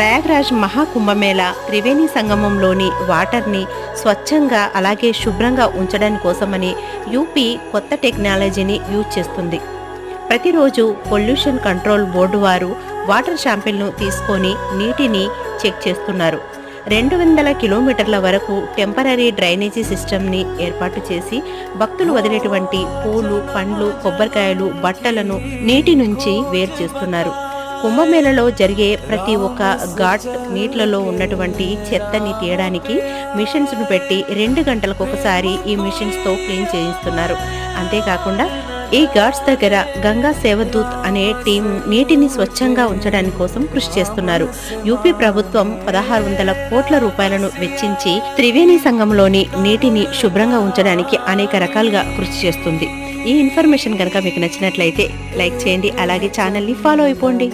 ప్రయాగ్రాజ్ మహాకుంభమేళ త్రివేణి సంగమంలోని వాటర్ని స్వచ్ఛంగా అలాగే శుభ్రంగా ఉంచడం కోసమని యూపీ కొత్త టెక్నాలజీని యూజ్ చేస్తుంది. ప్రతిరోజు పొల్యూషన్ కంట్రోల్ బోర్డు వారు వాటర్ శాంపిల్ను తీసుకొని నీటిని చెక్ చేస్తున్నారు. రెండు వందల కిలోమీటర్ల వరకు టెంపరీ డ్రైనేజీ సిస్టమ్ని ఏర్పాటు చేసి భక్తులు వదిలేటువంటి పూలు పండ్లు కొబ్బరికాయలు బట్టలను నీటి నుంచి వేరు చేస్తున్నారు. కుంభమేళలో జరిగే ప్రతి ఒక్క ఘాట్ నీటిలలో ఉన్నటువంటి చెత్తని తీయడానికి మిషన్స్ను పెట్టి రెండు గంటలకు ఒకసారి ఈ మిషన్స్తో క్లీన్ చేయిస్తున్నారు. అంతేకాకుండా ఈ ఘాట్స్ దగ్గర గంగా సేవదూత్ అనే టీం నీటిని స్వచ్ఛంగా ఉంచడానికి కోసం కృషి చేస్తున్నారు. యూపీ ప్రభుత్వం పదహారు వందల కోట్ల రూపాయలను వెచ్చించి త్రివేణి సంఘంలోని నీటిని శుభ్రంగా ఉంచడానికి అనేక రకాలుగా కృషి చేస్తుంది. ఈ ఇన్ఫర్మేషన్ కనుక మీకు నచ్చినట్లయితే లైక్ చేయండి అలాగే ఛానల్ని ఫాలో అయిపోండి.